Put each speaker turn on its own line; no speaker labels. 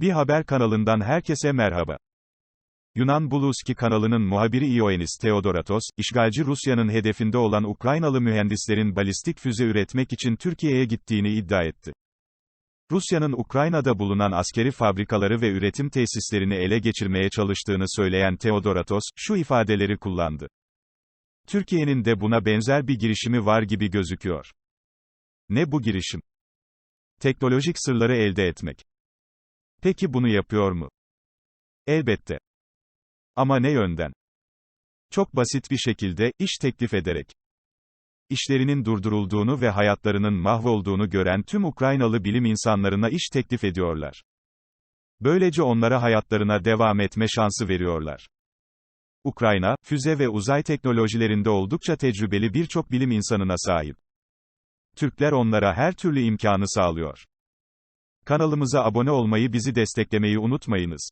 Bir haber kanalından herkese merhaba. Yunan Buluski kanalının muhabiri Ioannis Theodoratos, işgalci Rusya'nın hedefinde olan Ukraynalı mühendislerin balistik füze üretmek için Türkiye'ye gittiğini iddia etti. Rusya'nın Ukrayna'da bulunan askeri fabrikaları ve üretim tesislerini ele geçirmeye çalıştığını söyleyen Theodoratos, şu ifadeleri kullandı. Türkiye'nin de buna benzer bir girişimi var gibi gözüküyor. Ne bu girişim? Teknolojik sırları elde etmek. Peki bunu yapıyor mu? Elbette. Ama ne yönden? Çok basit bir şekilde, iş teklif ederek. İşlerinin durdurulduğunu ve hayatlarının mahvolduğunu gören tüm Ukraynalı bilim insanlarına iş teklif ediyorlar. Böylece onlara hayatlarına devam etme şansı veriyorlar. Ukrayna, füze ve uzay teknolojilerinde oldukça tecrübeli birçok bilim insanına sahip. Türkler onlara her türlü imkanı sağlıyor. Kanalımıza abone olmayı bizi desteklemeyi unutmayınız.